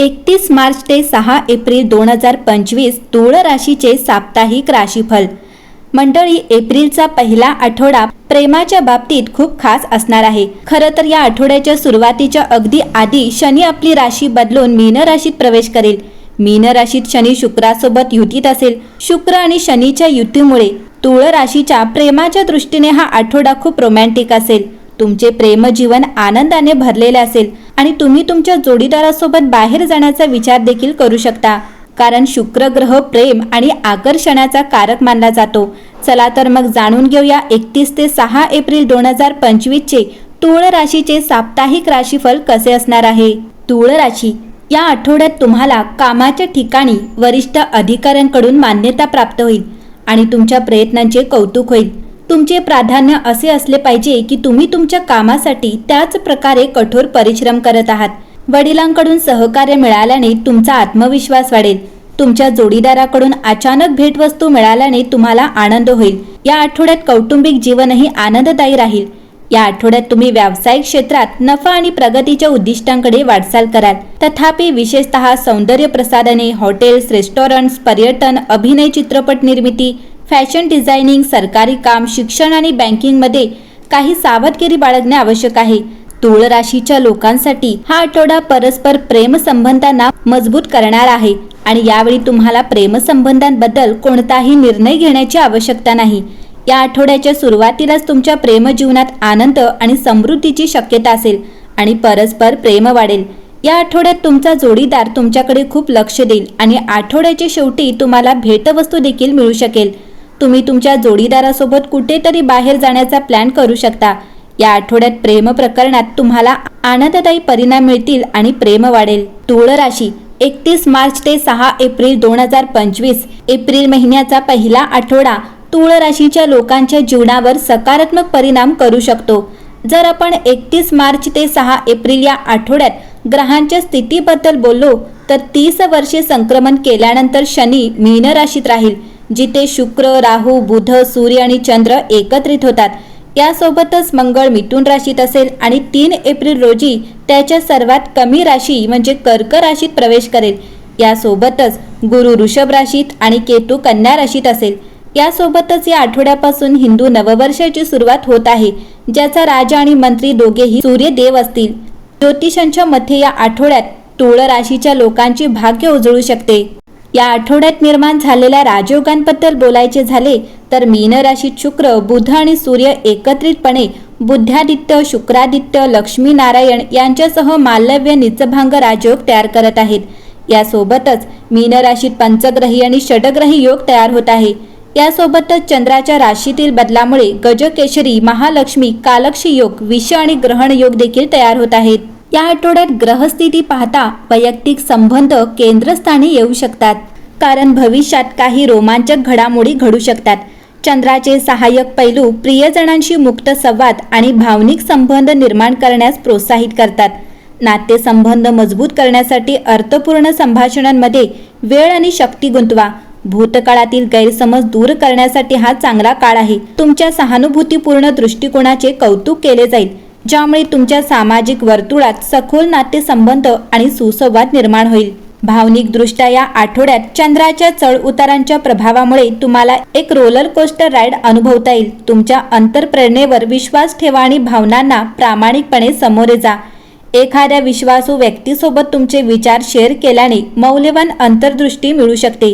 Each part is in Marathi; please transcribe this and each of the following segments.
एकतीस मार्च ते सहा एप्रिल दोन हजार पंचवीस तुळ राशीचे साप्ताहिक राशीफल. मंडळी एप्रिलचा पहिला आठवडा प्रेमाच्या बाबतीत खूप खास असणार आहे. खरं तर या आठवड्याच्या सुरुवातीच्या अगदी आधी शनी आपली राशी बदलून मीन राशीत प्रवेश करेल. मीन राशीत शनी शुक्रासोबत युतीत असेल. शुक्र आणि शनीच्या युतीमुळे तुळ राशीच्या प्रेमाच्या दृष्टीने हा आठवडा खूप रोमॅन्टिक असेल. तुमचे प्रेमजीवन आनंदाने भरलेले असेल आणि तुम्ही तुमच्या जोडीदारासोबत बाहेर जाण्याचा विचार देखील करू शकता. कारण शुक्र ग्रह प्रेम आणि आकर्षणाचा कारक मानला जातो. चला तर मग जाणून घेऊया एकतीस ते सहा एप्रिल दोन हजार पंचवीसचे तुळ राशीचे साप्ताहिक राशीफल कसे असणार आहे? तुळ राशी या आठवड्यात तुम्हाला कामाच्या ठिकाणी वरिष्ठ अधिकाऱ्यांकडून मान्यता प्राप्त होईल आणि तुमच्या प्रयत्नांचे कौतुक होईल. तुमचे प्राधान्य असे असले पाहिजे की तुम्ही तुमच्या कामासाठी त्याच प्रकारे कठोर परिश्रम करत आहात. वडिलांकडून सहकार्य मिळाल्याने तुमचा आत्मविश्वास वाढेल. तुमच्या जोडीदाराकडून अचानक भेटवस्तू मिळाल्याने तुम्हाला आनंद होईल. या आठवड्यात कौटुंबिक जीवनही आनंददायी राहील. या आठवड्यात तुम्ही व्यावसायिक क्षेत्रात नफा आणि प्रगतीच्या उद्दिष्टांकडे वाटचाल कराल. तथापि विशेषतः सौंदर्य प्रसाधने हॉटेल्स रेस्टॉरंट्स पर्यटन अभिनय चित्रपट निर्मिती फॅशन डिझायनिंग सरकारी काम शिक्षण आणि बँकिंगमध्ये काही सावधगिरी बाळगणे आवश्यक आहे. तुळ राशीच्या लोकांसाठी हा आठवडा परस्पर प्रेम संबंधांना मजबूत करणार आहे आणि यावेळी तुम्हाला प्रेमसंबंधांबद्दल कोणताही निर्णय घेण्याची आवश्यकता नाही. या आठवड्याच्या सुरुवातीलाच तुमच्या प्रेमजीवनात आनंद आणि समृद्धीची शक्यता असेल आणि परस्पर प्रेम वाढेल. या आठवड्यात तुमचा जोडीदार तुमच्याकडे खूप लक्ष देईल आणि आठवड्याच्या शेवटी तुम्हाला भेटवस्तू देखील मिळू शकेल. तुम्ही तुमच्या जोडीदारासोबत कुठेतरी बाहेर जाण्याचा प्लॅन करू शकता. या आठवड्यात प्रेम प्रकरणात तुम्हाला आनंददायी परिणाम मिळतील आणि प्रेम वाढेल. तुळ राशी एकतीस मार्च ते सहा एप्रिल दोन हजार पंचवीस एप्रिल महिन्याचा पहिला आठवडा तुळ राशीच्या लोकांच्या जीवनावर सकारात्मक परिणाम करू शकतो. जर आपण एकतीस मार्च ते सहा एप्रिल या आठवड्यात ग्रहांच्या स्थितीबद्दल बोललो तर तीस वर्षे संक्रमण केल्यानंतर शनी मीन राशीत राहील. जिथे शुक्र राहू बुध सूर्य आणि चंद्र एकत्रित होतात. यासोबतच मंगळ मिथून राशीत असेल आणि तीन एप्रिल रोजी त्याच्या सर्वात कमी राशी म्हणजे कर्क राशीत प्रवेश करेल. यासोबतच गुरु ऋषभ राशीत आणि केतू कन्या राशीत असेल. यासोबतच या आठवड्यापासून हिंदू नववर्षाची सुरुवात होत आहे. ज्याचा राजा आणि मंत्री दोघेही सूर्यदेव असतील. ज्योतिषांच्या मते या आठवड्यात तुळ राशीच्या लोकांची भाग्य उजळू शकते. या आठवड्यात निर्माण झालेल्या राजयोगांबद्दल बोलायचे झाले तर मीन राशीत शुक्र बुध आणि सूर्य एकत्रितपणे बुद्धादित्य शुक्रादित्य लक्ष्मी नारायण यांच्यासह मालव्य निचभांग राजयोग तयार करत आहेत. यासोबतच मीन राशीत पंचग्रही आणि षडग्रही योग तयार होत आहे. यासोबतच चंद्राच्या राशीतील बदलामुळे गजकेशरी महालक्ष्मी कालक्षी योग विष आणि ग्रहण योग देखील तयार होत आहेत. या आठवड्यात ग्रहस्थिती पाहता वैयक्तिक संबंध केंद्रस्थानी येऊ शकतात. कारण भविष्यात काही रोमांचक घडामोडी घडू शकतात. चंद्राचे सहाय्यक पैलू प्रियजनांशी मुक्त संवाद आणि भावनिक संबंध निर्माण करण्यास प्रोत्साहित करतात. नातेसंबंध मजबूत करण्यासाठी अर्थपूर्ण संभाषणांमध्ये वेळ आणि शक्ती गुंतवा. भूतकाळातील गैरसमज दूर करण्यासाठी हा चांगला काळ आहे. तुमच्या सहानुभूतीपूर्ण दृष्टिकोनाचे कौतुक केले जाईल. ज्यामुळे तुमच्या सामाजिक वर्तुळात सखोल नातेसंबंध आणि सुसंवाद निर्माण होईल. भावनिकदृष्ट्या या आठवड्यात चंद्राच्या चढ उतारांच्या प्रभावामुळे तुम्हाला एक रोलर कोस्टर राईड अनुभवता येईल. तुमच्या अंतरप्रेरणेवर विश्वास ठेवा आणि भावनांना प्रामाणिकपणे समोरे जा. एखाद्या विश्वासू व्यक्तीसोबत तुमचे विचार शेअर केल्याने मौल्यवान अंतर्दृष्टी मिळू शकते.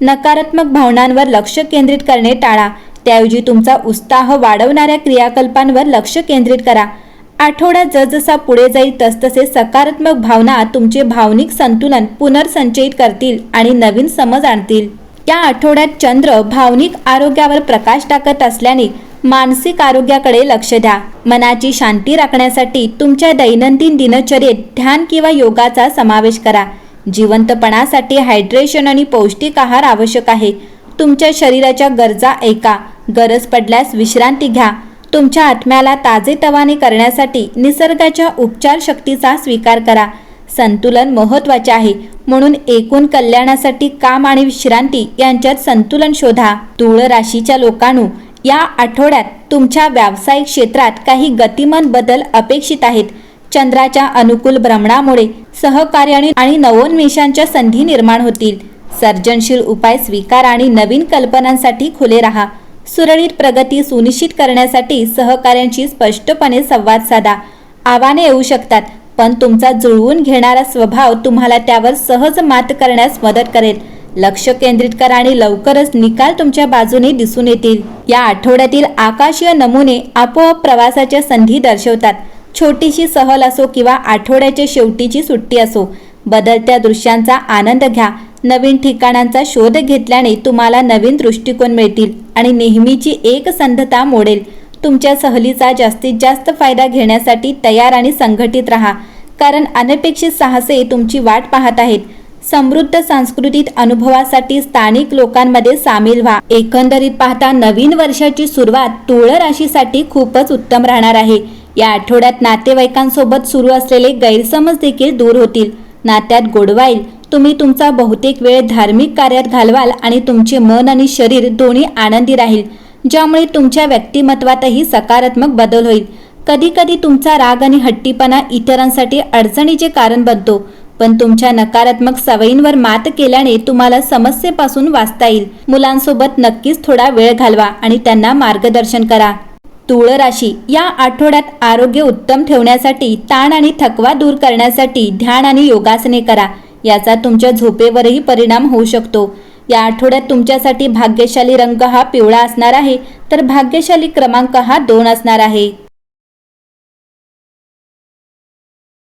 नकारात्मक भावनांवर लक्ष केंद्रित करणे टाळा. त्याऐवजी तुमचा उत्साह वाढवणाऱ्या क्रियाकल्पांवर लक्ष केंद्रित करा. आठवडा जसजसा पुढे जाईल तसतसे सकारात्मक भावना तुमचे भावनिक संतुलन पुनर्संचयित करतील आणि नवीन समज आणतील. या आठवड्यात चंद्र भावनिक आरोग्यावर प्रकाश टाकत असल्याने मानसिक आरोग्याकडे लक्ष द्या. मनाची शांती राखण्यासाठी तुमच्या दैनंदिन दिनचर्येत ध्यान किंवा योगाचा समावेश करा. जिवंतपणासाठी हायड्रेशन आणि पौष्टिक आहार आवश्यक आहे. तुमच्या शरीराच्या गरजा ऐका. गरज पडल्यास विश्रांती घ्या. तुमच्या आत्म्याला ताजेतवाने करण्यासाठी निसर्गाच्या उपचार शक्तीचा स्वीकार करा. संतुलन महत्त्वाचे आहे. म्हणून एकूण कल्याणासाठी काम आणि विश्रांती यांच्यात संतुलन शोधा. तुळ राशीच्या लोकांनो या आठवड्यात तुमच्या व्यावसायिक क्षेत्रात काही गतिमान बदल अपेक्षित आहेत. चंद्राच्या अनुकूल भ्रमणामुळे सहकार्याने आणि- आणि नवोन्मेषांच्या संधी निर्माण होतील. सर्जनशील उपाय स्वीकार आणि नवीन कल्पनांसाठी खुले राहा. सुरळीत प्रगती सुनिश्चित करण्यासाठी सहकाऱ्यांशी स्पष्टपणे संवाद साधा. आव्हाने येऊ शकतात पण तुमचा जुळवून घेणारा स्वभाव तुम्हाला त्यावर सहज मात करण्यास मदत करेल. लक्ष केंद्रित करा आणि लवकरच निकाल तुमच्या बाजूने दिसून येतील. या आठवड्यातील आकाशीय नमुने आपोआप प्रवासाच्या संधी दर्शवतात. छोटीशी सहल असो किंवा आठवड्याच्या शेवटीची सुट्टी असो बदलत्या दृश्यांचा आनंद घ्या. नवीन ठिकाणांचा शोध घेतल्याने तुम्हाला नवीन दृष्टिकोन मिळतील आणि नेहमीची एकसंधता मोडेल. तुमच्या सहलीचा जास्तीत जास्त फायदा घेण्यासाठी तयार आणि संघटित राहा. कारण अनपेक्षित साहसे तुमची वाट पाहत आहेत. समृद्ध सांस्कृतिक अनुभवासाठी स्थानिक लोकांमध्ये सामील व्हा. एकंदरीत पाहता नवीन वर्षाची सुरुवात तुळ राशीसाठी खूपच उत्तम राहणार आहे. या आठवड्यात नातेवाईकांसोबत सुरू असलेले गैरसमज देखील दूर होतील. नात्यात गोडवाईल. तुम्ही तुमचा बहुतेक वेळ धार्मिक कार्यात घालवाल आणि तुमचे मन आणि शरीर दोन्ही आनंदी राहील ज्यामुळे तुमच्या व्यक्तिमत्वातही सकारात्मक बदल होईल. कधीकधी तुमचा राग आणि हट्टीपणा इतरांसाठी अडचणीचे कारण बनतो पण तुमच्या नकारात्मक सवयींवर मात केल्याने तुम्हाला समस्येपासून वाचता येईल. मुलांसोबत नक्कीच थोडा वेळ घालवा आणि त्यांना मार्गदर्शन करा. तुळ राशी या आठवड्यात आरोग्य उत्तम ठेवण्यासाठी ताण आणि थकवा दूर करण्यासाठी ध्यान आणि योगासने करा. याचा तुमच्या झोपेवरही परिणाम होऊ शकतो. या आठवड्यात तुमच्यासाठी भाग्यशाली रंग हा पिवळा असणार आहे तर भाग्यशाली क्रमांक हा दोन असणार आहे.